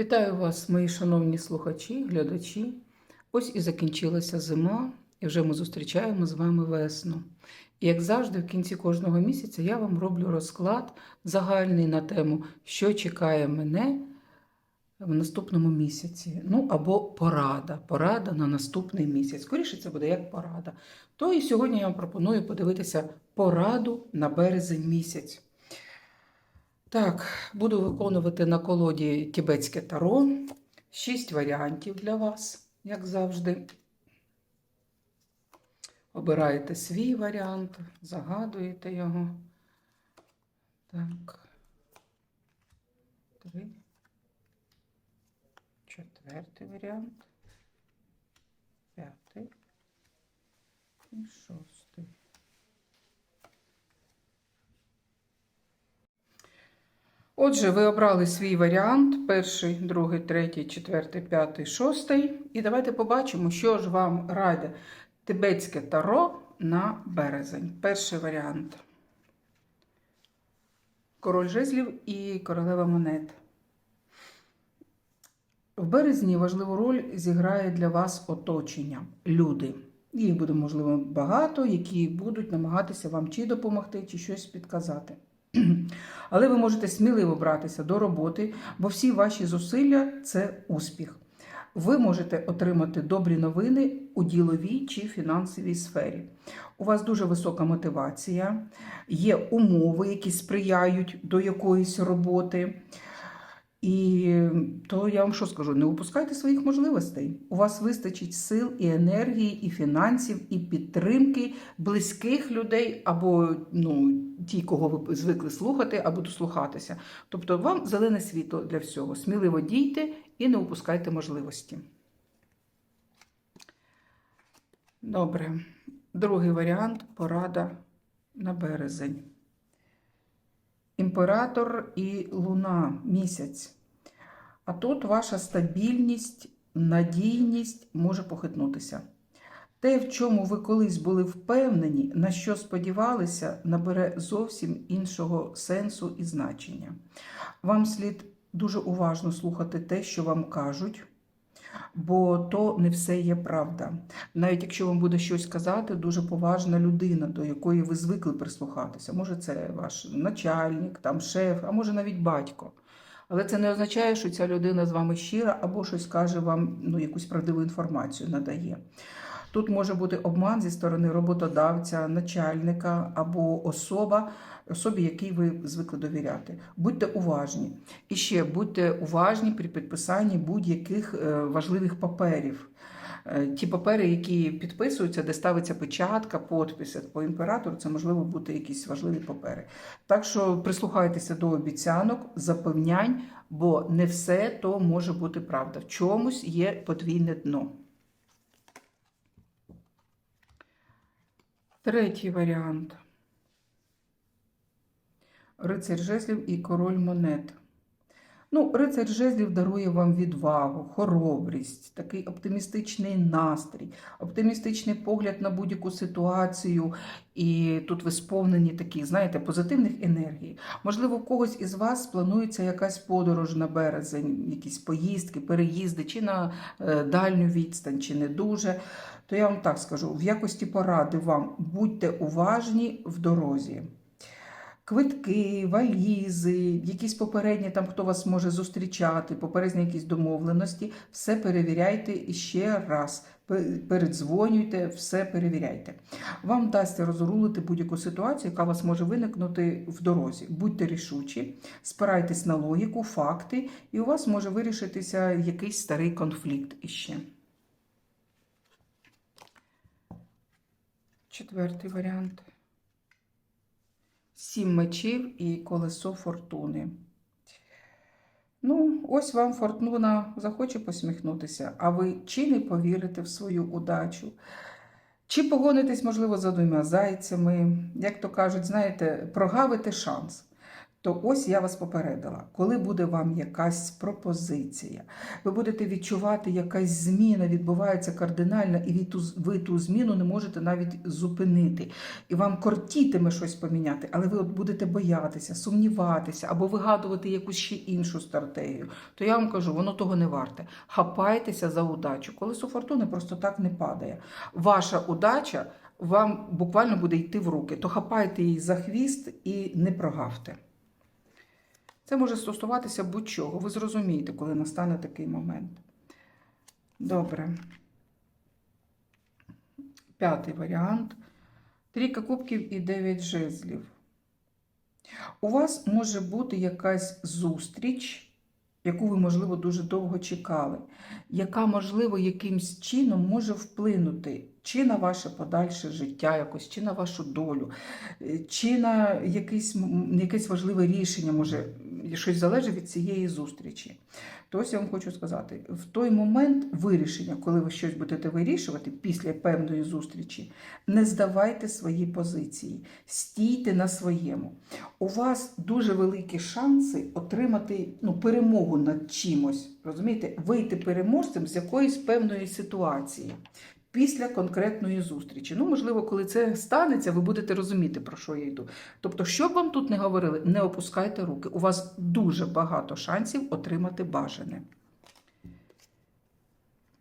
Вітаю вас, мої шановні слухачі, глядачі. Ось і закінчилася зима, і вже ми зустрічаємо з вами весну. І як завжди, в кінці кожного місяця я вам роблю розклад загальний на тему, що чекає мене в наступному місяці. Ну або порада. Порада на наступний місяць. Скоріше це буде як порада. То і сьогодні я вам пропоную подивитися пораду на березень місяць. Так, буду виконувати на колоді Тібетське таро. Шість варіантів для вас, як завжди. Обираєте свій варіант, загадуєте його. Так. Три. Четвертий варіант. П'ятий. І шостий. Отже, ви обрали свій варіант: перший, другий, третій, четвертий, п'ятий, шостий. І давайте побачимо, що ж вам радить тибетське таро на березень. Перший варіант. Король жезлів і королева монет. В березні важливу роль зіграє для вас оточення, люди. Їх буде, можливо, багато, які будуть намагатися вам чи допомогти, чи щось підказати. Але ви можете сміливо братися до роботи, бо всі ваші зусилля це успіх. Ви можете отримати добрі новини у діловій чи фінансовій сфері. У вас дуже висока мотивація, є умови, які сприяють до якоїсь роботи. І то я вам що скажу: не упускайте своїх можливостей. У вас вистачить сил і енергії, і фінансів, і підтримки близьких людей, або ну, ті, кого ви звикли слухати, або дослухатися. Тобто вам зелене світло для всього. Сміливо дійте і не упускайте можливості. Добре. Другий варіант порада на березень. Імператор і луна місяць. А тут ваша стабільність, надійність може похитнутися. Те, в чому ви колись були впевнені, на що сподівалися, набере зовсім іншого сенсу і значення. Вам слід дуже уважно слухати те, що вам кажуть, бо то не все є правда. Навіть якщо вам буде щось казати, дуже поважна людина, до якої ви звикли прислухатися. Може, це ваш начальник, там шеф, а може навіть батько. Але це не означає, що ця людина з вами щира або щось каже вам, ну, якусь правдиву інформацію надає. Тут може бути обман зі сторони роботодавця, начальника або особа, особі, якій ви звикли довіряти. Будьте уважні. І ще будьте уважні при підписанні будь-яких е, важливих паперів. Е, Ті папери, які підписуються, де ставиться печатка, подпис по імператору, це можливо бути якісь важливі папери. Так що прислухайтеся до обіцянок, запевнянь, бо не все то може бути правда. В чомусь є подвійне дно. Третій варіант. Рицарь жезлів і король монет. Ну, рицарь жезлів дарує вам відвагу, хоробрість, такий оптимістичний настрій, оптимістичний погляд на будь-яку ситуацію. І тут ви сповнені таких, знаєте, позитивних енергій. Можливо, у когось із вас планується якась подорож на березень, якісь поїздки, переїзди, чи на е, дальню відстань, чи не дуже. То я вам так скажу: в якості поради вам будьте уважні в дорозі. Квитки, валізи, якісь попередні, там хто вас може зустрічати, попередні якісь домовленості, все перевіряйте ще раз. Передзвонюйте, все перевіряйте. Вам вдасться розрулити будь-яку ситуацію, яка вас може виникнути в дорозі. Будьте рішучі, спирайтесь на логіку, факти, і у вас може вирішитися якийсь старий конфлікт іще. Четвертий варіант. Сім мечів і колесо фортуни. Ну, ось вам фортуна захоче посміхнутися, а ви чи не повірите в свою удачу, чи погонитесь, можливо, за двома зайцями, як то кажуть, знаєте, прогавите шанс. То ось я вас попередила, коли буде вам якась пропозиція, ви будете відчувати, якась зміна відбувається кардинальна, і ви ту зміну не можете навіть зупинити. І вам кортітиме щось поміняти, але ви от будете боятися, сумніватися або вигадувати якусь ще іншу стратегію. То я вам кажу, воно того не варте. Хапайтеся за удачу. Колесо фортуни просто так не падає. Ваша удача вам буквально буде йти в руки, то хапайте її за хвіст і не прогавте. Це може стосуватися будь-чого. Ви зрозумієте, коли настане такий момент. Добре. П'ятий варіант. Трійка кубків і дев'ять жезлів. У вас може бути якась зустріч, яку ви, можливо, дуже довго чекали, яка, можливо, якимсь чином може вплинути чи на ваше подальше життя, якось, чи на вашу долю, е, чи на якесь, якесь важливе рішення, може, щось залежить від цієї зустрічі. То ось я вам хочу сказати: в той момент вирішення, коли ви щось будете вирішувати після певної зустрічі, не здавайте свої позиції, стійте на своєму. У вас дуже великі шанси отримати ну, перемогу над чимось, розумієте, вийти переможцем з якоїсь певної ситуації. Після конкретної зустрічі. Ну, можливо, коли це станеться, ви будете розуміти, про що я йду. Тобто, що б вам тут не говорили, не опускайте руки. У вас дуже багато шансів отримати бажане.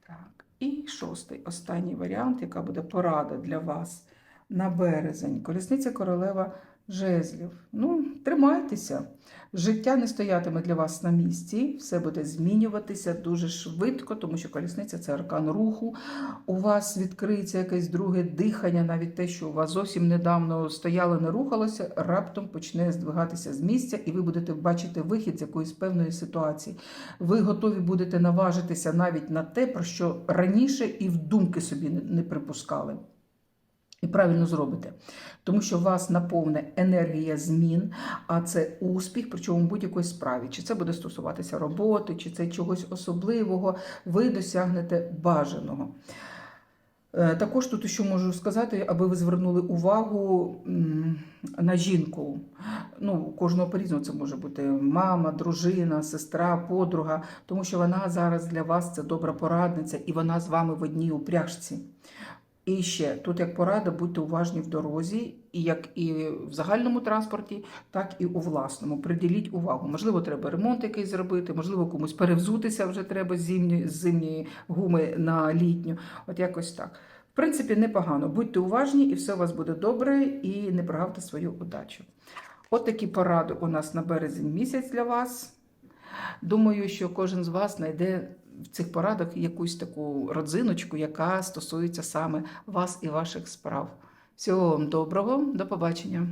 Так, і шостий, останній варіант, яка буде порада для вас на березень. Колісниця королева жезлів. Ну, тримайтеся. Життя не стоятиме для вас на місці, все буде змінюватися дуже швидко, тому що колісниця це аркан руху. У вас відкриється якесь друге дихання, навіть те, що у вас зовсім недавно стояло, не рухалося, раптом почне здвигатися з місця, і ви будете бачити вихід з якоїсь певної ситуації. Ви готові будете наважитися навіть на те, про що раніше і в думки собі не- припускали. Правильно зробите, тому що вас наповне енергія змін, а це успіх, причому в будь-якої справі. Чи це буде стосуватися роботи, чи це чогось особливого, ви досягнете бажаного. Е, Також тут що можу сказати, аби ви звернули увагу на жінку. Ну, кожного по-різному це може бути мама, дружина, сестра, подруга, тому що вона зараз для вас це добра порадниця, і вона з вами в одній упряжці. І ще тут як порада, будьте уважні в дорозі, і як і в загальному транспорті, так і у власному. Приділіть увагу. Можливо, треба ремонт якийсь зробити, можливо, комусь перевзутися вже треба з зимньої, з зимньої гуми на літню. От якось так. В принципі, непогано. Будьте уважні, і все у вас буде добре, і не прогавте свою удачу. От такі поради у нас на березень місяць для вас. Думаю, що кожен з вас знайде в цих порадах якусь таку родзиночку, яка стосується саме вас і ваших справ. Всього вам доброго, до побачення!